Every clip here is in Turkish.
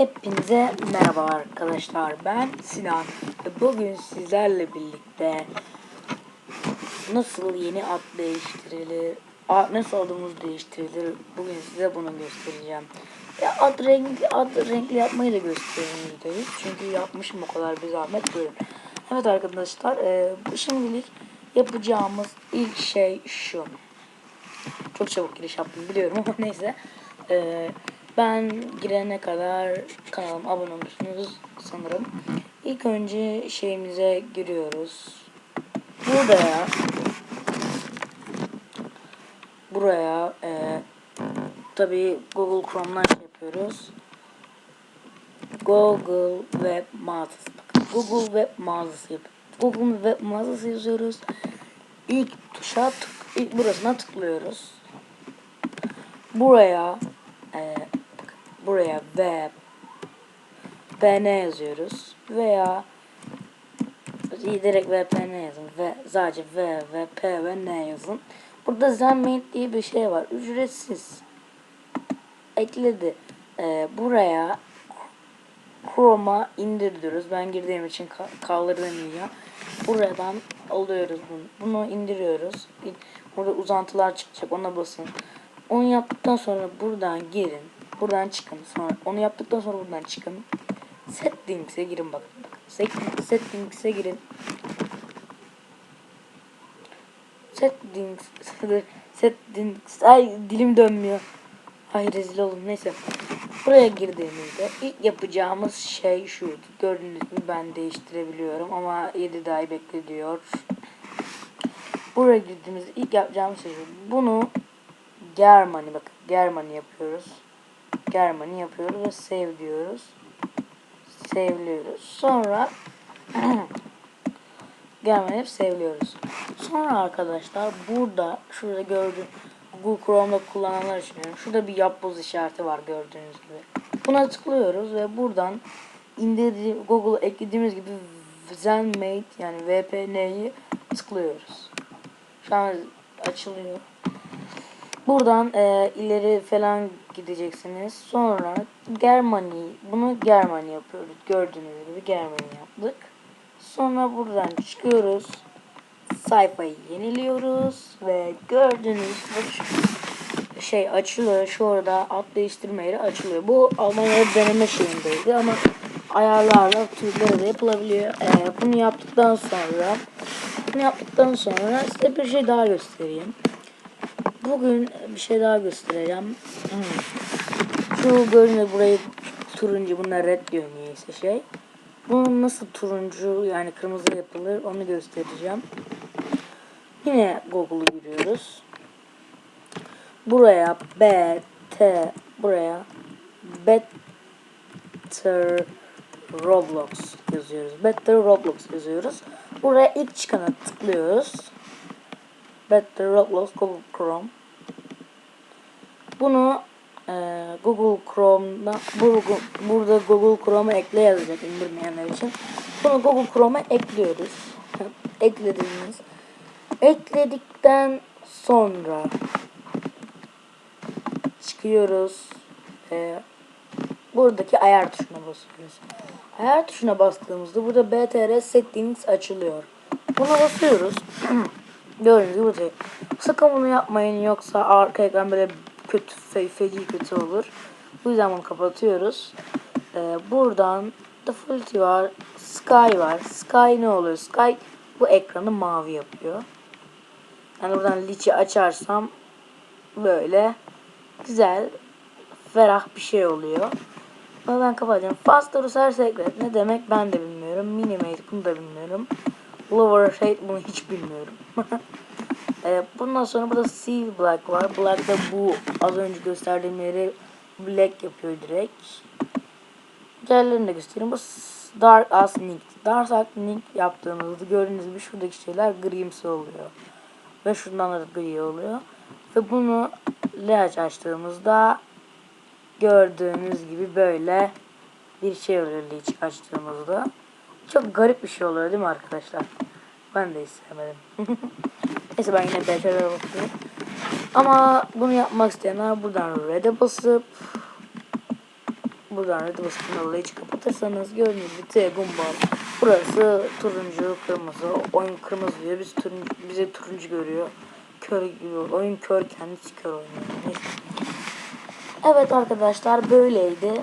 Hepinize merhaba arkadaşlar. Ben Sinan. Bugün sizlerle birlikte nasıl yeni ad değiştirilir, ad, nasıl adımız değiştirilir bugün size bunu göstereceğim. Ya ad renkli, ad renkli yapmayı da göstereyim videoyu. Çünkü yapmışım o kadar bir zahmet buyurun. Evet arkadaşlar e, şimdilik yapacağımız ilk şey şu. Çok çabuk giriş yaptım biliyorum ama neyse. Ee, ben girene kadar kanalıma abone olmuşsunuz sanırım. İlk önce şeyimize giriyoruz. Buraya buraya e, tabi Google Chrome'dan şey yapıyoruz. Google Web mağazası. Google Web mağazası yap. Google Web mağazası yazıyoruz. İlk tuşa tık, ilk burasına tıklıyoruz. Buraya e, buraya web VPN yazıyoruz veya direkt VPN yazın ve sadece V, VP ve N yazın. Burada Zenmate diye bir şey var. Ücretsiz. Ekledi. E, buraya Chrome'a indir diyoruz. Ben girdiğim için ka- kaldırmayacağım. Buradan alıyoruz bunu. Bunu indiriyoruz. Burada uzantılar çıkacak. Ona basın. Onu yaptıktan sonra buradan girin. Buradan çıkın. Sonra onu yaptıktan sonra buradan çıkın. Settings'e girin bakın. bakın. Set- Settings'e girin. Settings Settings ay dilim dönmüyor. Ay rezil oldum neyse. Buraya girdiğimizde ilk yapacağımız şey şuydu. Gördüğünüz gibi ben değiştirebiliyorum ama 7 daha bekliyor. Buraya girdiğimizde ilk yapacağımız şey şu. Bunu Germany bakın Germany yapıyoruz. Germany yapıyoruz ve save diyoruz. Save'liyoruz. Sonra Germany hep save'liyoruz. Sonra arkadaşlar burada şurada gördüğünüz Google Chrome'da kullananlar için yani şurada bir yapboz işareti var gördüğünüz gibi. Buna tıklıyoruz ve buradan indirdiğim Google'a eklediğimiz gibi ZenMate yani VPN'yi tıklıyoruz. Şu an açılıyor. Buradan e, ileri falan gideceksiniz. Sonra Germany, bunu Germany yapıyoruz. Gördüğünüz gibi Germany yaptık. Sonra buradan çıkıyoruz. Sayfayı yeniliyoruz ve gördüğünüz bu şey açılıyor. Şurada ad değiştirme yeri açılıyor. Bu Almanya'da deneme şeyindeydi ama ayarlarla türleri de yapılabiliyor. E, bunu yaptıktan sonra bunu yaptıktan sonra size bir şey daha göstereyim. Bugün bir şey daha göstereceğim. Şu görünüyor burayı turuncu bunlar red diyor niyeyse şey. Bunun nasıl turuncu yani kırmızı yapılır onu göstereceğim. Yine Google'u giriyoruz. Buraya B buraya Better Roblox yazıyoruz. Better Roblox yazıyoruz. Buraya ilk çıkana tıklıyoruz. Better Roblox Google Chrome. Bunu e, Google Chrome'da Google, burada Google Chrome'a ekle yazacak indirmeyenler için. Bunu Google Chrome'a ekliyoruz. Eklediğimiz. Ekledikten sonra çıkıyoruz. E, buradaki ayar tuşuna basıyoruz. Ayar tuşuna bastığımızda burada BTR settings açılıyor. Buna basıyoruz. Gördüğünüz gibi burada. Sakın bunu yapmayın yoksa arka ekran böyle kötü, fe, feci kötü olur. Bu yüzden bunu kapatıyoruz. Ee, buradan Default var, Sky var. Sky ne oluyor? Sky bu ekranı mavi yapıyor. Yani buradan liçi açarsam böyle güzel, ferah bir şey oluyor. Bunu ben kapatacağım. Faster User Secret ne demek ben de bilmiyorum. Minimate bunu da bilmiyorum. Lower Shade bunu hiç bilmiyorum. e, bundan sonra burada Sea Black var. Black da bu az önce gösterdiğim yeri black yapıyor direkt. Diğerlerini de göstereyim. Bu Dark As Nick. Dark As Nick yaptığımızda gördüğünüz gibi şuradaki şeyler grimsi oluyor. Ve şundan da gri oluyor. Ve bunu Leaç açtığımızda gördüğünüz gibi böyle bir şey oluyor Leaç açtığımızda. Çok garip bir şey oluyor değil mi arkadaşlar? Ben de istemedim. Neyse ben yine BTR'e bakıyorum. Ama bunu yapmak isteyenler buradan red'e basıp buradan red basıp hiç kapatırsanız gördüğünüz gibi T gumball. Burası turuncu, kırmızı. Oyun kırmızı diyor. Biz turuncu, bize turuncu görüyor. Kör gibi. Oyun kör kendisi kör oynuyor. Evet arkadaşlar böyleydi.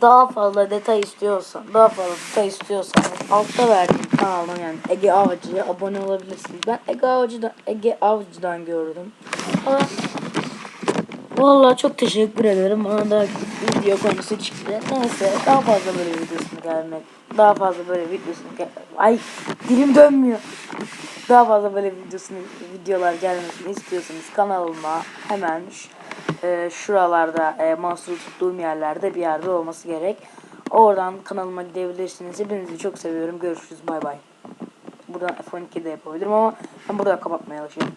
Daha fazla detay istiyorsan, daha fazla detay istiyorsanız altta verdiğim kanaldan yani Ege Avcı'ya abone olabilirsiniz. Ben Ege Avcı'dan, Ege Avcı'dan gördüm. Ama Vallahi çok teşekkür ederim. Bana da video konusu çıktı. Neyse daha fazla böyle videosunu gelmek, daha fazla böyle videosunu gel Ay dilim dönmüyor. Daha fazla böyle videosunu videolar gelmesini istiyorsanız kanalıma hemen e, şuralarda e, mahsur tuttuğum yerlerde bir yerde olması gerek. Oradan kanalıma gidebilirsiniz. Hepinizi çok seviyorum. Görüşürüz. Bay bay. Buradan F12'de yapabilirim ama ben burada kapatmaya çalışıyorum.